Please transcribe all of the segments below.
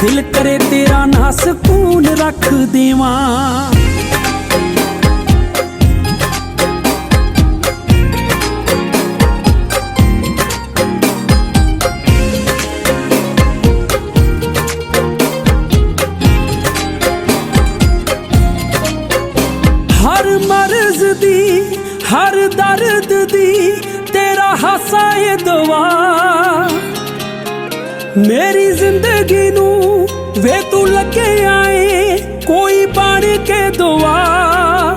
ਦਿਲ ਕਰੇ ਤੇਰਾ ਨਾ ਸਕੂਨ ਰੱਖ ਦੇਵਾਂ। ਹਰ ਮਰਜ਼ ਦੀ, ਹਰ ਦਰਦ ਦੀ ਤੇਰਾ ਹਾਸਾ ਏ ਦਵਾ ਮੇਰੀ ਜ਼ਿੰਦਗੀ ਨੂੰ ਵੇ ਤੂੰ ਲੱਗੇ ਆਏ ਕੋਈ ਬਣ ਕੇ ਦੁਆ।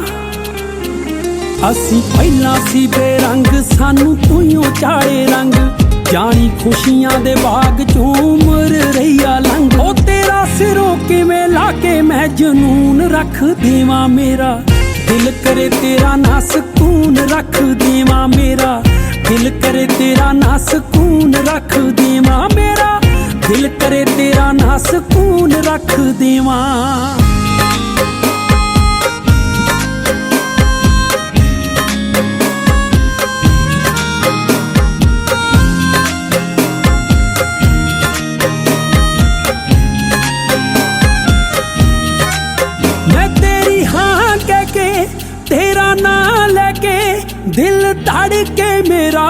ਅਸੀਂ ਪਹਿਲਾਂ ਸੀ ਬੇਰੰਗ ਸਾਨੂੰ ਤੂੰ ਚਾੜੇ ਰੰਗ। ਜਾਣੀ ਖੁਸ਼ੀਆਂ ਦੇ ਬਾਗ ਚੋਂ ਉਮਰ ਰਹੀਆ ਲੰਘ। ਉਹ ਤੇਰਾ ਸਿਰੋਂ ਕਿਵੇਂ ਲਾ ਕੇ ਮੈਂ ਜਨੂਨ ਰੱਖ ਦੇਵਾਂ ਮੇਰਾ? ਦਿਲ ਕਰੇ ਤੇਰਾ ਨਾ ਸਕੂਨ ਰੱਖ ਦੇਵਾਂ ਮੇਰਾ। ਦਿਲ ਕਰੇ ਤੇਰਾ ਨਾ ਸਕੂਨ ਰੱਖ ਦੇਵਾਂ ਮੇਰਾ। ਦਿਲ ਕਰੇ ਤੇਰਾ ਨਾ ਸਕੂਨ ਰੱਖ ਦੇਵਾਂ। ਮੈਂ ਤੇਰੀ ਹਾਂ ਕਹਿ ਕੇ, ਤੇਰਾ ਨਾਂ ਲੈ ਕੇ ਦਿਲ ਧੜ ਕੇ ਮੇਰਾ।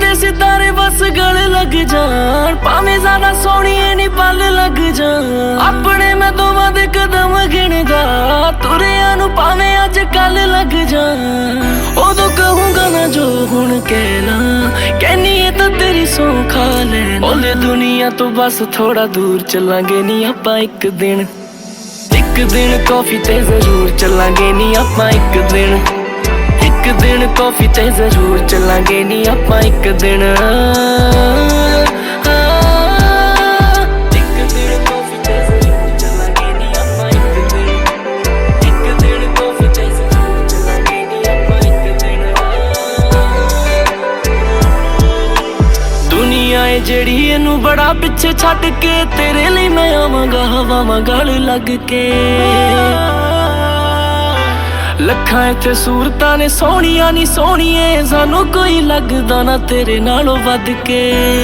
ਚੰਨ ਸਿਤਾਰੇ ਬਸ ਗਲ ਲੱਗ ਜਾਣ। ਭਾਵੇਂ ਜ਼ਿਆਦਾ ਸੋਹਣੀਏ ਨਹੀਂ ਪਲ ਲੱਗ ਜਾਣ। ਆਪਣੇ ਮੈਂ ਦੋਵਾਂ ਦੇ ਕਦਮ ਗਿਣਦਾ। ਤੁਰਿਆਂ ਨੂੰ ਭਾਵੇਂ ਅੱਜ ਕੱਲ ਲੱਗ ਜਾਣ। ਉਦੋਂ ਕਹੂੰਗਾ ਨਾ ਜੋ ਹੁਣ ਕਹਿਣਾ ਕਹਿਨੀ ਇਹ ਤਾਂ ਤੇਰੀ ਸੌਂ ਖਾ ਲੈਣਾ। ਬੋਲੇ ਦੁਨੀਆ ਤੋਂ ਬਸ ਥੋੜਾ ਦੂਰ ਚੱਲਾਂਗੇ ਨਹੀਂ ਆਪਾਂ ਇੱਕ ਦਿਨ। ਇੱਕ ਦਿਨ ਕਾਫੀ ਤੇ ਜ਼ਰੂਰ ਚੱਲਾਂਗੇ ਨਹੀਂ ਆਪਾਂ ਇੱਕ ਦਿਨ। ਇੱਕ ਦਿਨ ਕਾਫੀ ਤੇ ਜ਼ਰੂਰ ਚੱਲਾਂਗੇ ਨਹੀਂ ਆਪਾਂ ਇੱਕ ਦਿਨ। ਇੱਕ ਜਿਹੜੀ ਇਹਨੂੰ ਬੜਾ ਪਿੱਛੇ ਛੱਡ ਕੇ ਤੇਰੇ ਲਈ ਮੈਂ ਆਵਾਂਗਾ, ਹਵਾਵਾਂ ਗਲ ਲੱਗ ਕੇ। ਲੱਖਾਂ ਇੱਥੇ ਸੂਰਤਾਂ ਨੇ, ਸੋਹਣੀਆਂ ਨਹੀਂ ਸੋਹਣੀਏ। ਸਾਨੂੰ ਕੋਈ ਲੱਗਦਾ ਨਾ ਤੇਰੇ ਨਾਲੋਂ ਵੱਧ ਕੇ।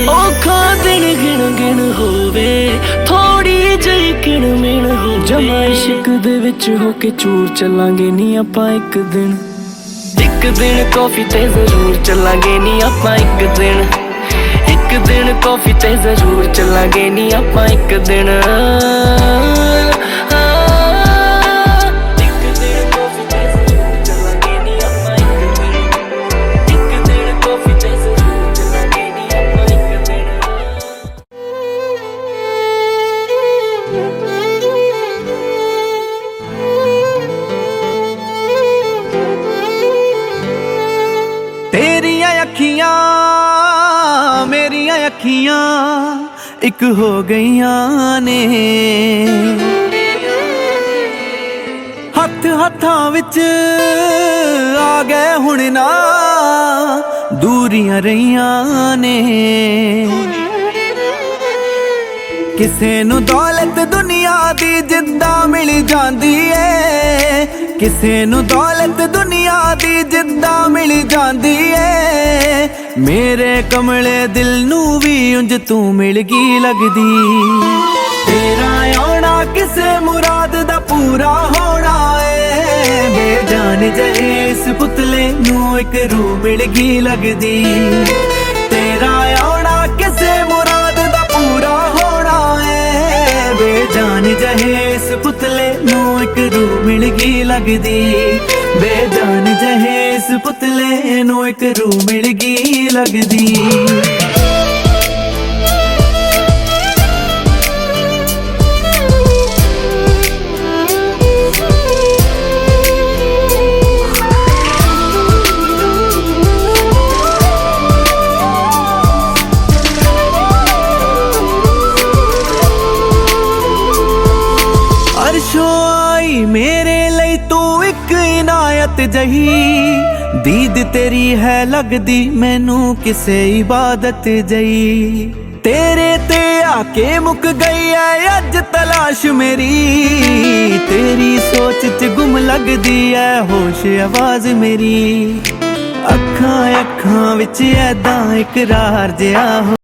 ਔਖਾ ਦਿਨ ਗਿਣ ਗਿਣ ਹੋਵੇ ਥੋੜੀ ਜਿਹੀ ਕਿਣ ਮਿਣ ਹੋ ਜਮਾ ਇਸ਼ਕ ਦੇ ਵਿੱਚ ਹੋ ਕੇ ਚੂਰ ਚੱਲਾਂਗੇ ਨਹੀਂ ਆਪਾਂ ਇੱਕ ਦਿਨ। ਇੱਕ ਦਿਨ ਕਾਫੀ ਤੇ ਜ਼ਰੂਰ ਚੱਲਾਂਗੇ ਨਹੀਂ ਆਪਾਂ ਇੱਕ ਦਿਨ। ਇੱਕ ਦਿਨ ਕਾਫੀ ਤੇ ਜ਼ਰੂਰ ਚੱਲਾਂਗੇ ਨਹੀਂ ਆਪਾਂ ਇੱਕ ਦਿਨ। ਤੇਰੀਆਂ ਅੱਖੀਆਂ, ਮੇਰੀਆਂ ਅੱਖੀਆਂ ਇੱਕ ਹੋ ਗਈਆਂ ਨੇ। ਹੱਥ ਹੱਥਾਂ ਵਿੱਚ ਆ ਗਏ ਹੁਣ ਨਾ, ਦੂਰੀਆਂ ਰਹੀਆਂ ਨੇ। ਕਿਸੇ ਨੂੰ ਦੌਲਤ ਦੁਨੀਆ ਦੀ ਜਿੱਦਾਂ ਮਿਲ ਜਾਂਦੀ ਏ। ਕਿਸੇ ਨੂੰ ਦੌਲਤ ਦੁਨੀਆ ਦੀ ਜਿੱਦਾਂ ਮਿਲ ਜਾਂਦੀ ਏ। ਮੇਰੇ ਕਮਲੇ ਦਿਲ ਨੂੰ ਵੀ ਉਂਝ ਤੂੰ ਮਿਲ ਗਈ ਲੱਗਦੀ। ਤੇਰਾ ਆਉਣਾ ਕਿਸੇ ਮੁਰਾਦ ਦਾ ਪੂਰਾ ਹੋਣਾ ਏ। ਬੇਜਾਨ ਜਹੇ ਇਸ ਪੁਤਲੇ ਨੂੰ ਇੱਕ ਰੂਹ ਮਿਲ ਗਈ ਲੱਗਦੀ। ਤੇਰਾ ਲੱਗਦੀ। ਬੇਜਾਨ ਜਹੇ ਇਸ ਪੁਤਲੇ ਨੂੰ ਇੱਕ ਰੂਹ ਮਿਲ ਗਈ ਲੱਗਦੀ। ਮੇਰੇ ਇਨਾਇਤ ਜਹੀ, ਦੀਦ ਤੇਰੀ ਹੈ ਲੱਗਦੀ ਮੈਨੂੰ ਕਿਸੇ ਇਬਾਦਤ ਜਈ ਤੇਰੇ ਤੇ ਆ ਕੇ ਮੁੱਕ ਗਈ ਐ ਅੱਜ ਤਲਾਸ਼ ਮੇਰੀ। ਤੇਰੀ ਸੋਚ ਚ ਗੁੰਮ ਲੱਗਦੀ ਐ ਹੋਸ਼ ਆਵਾਜ਼ ਮੇਰੀ। ਅੱਖਾਂ ਅੱਖਾਂ ਵਿੱਚ ਐਦਾਂ ਇਕਰਾਰ ਜਿਆ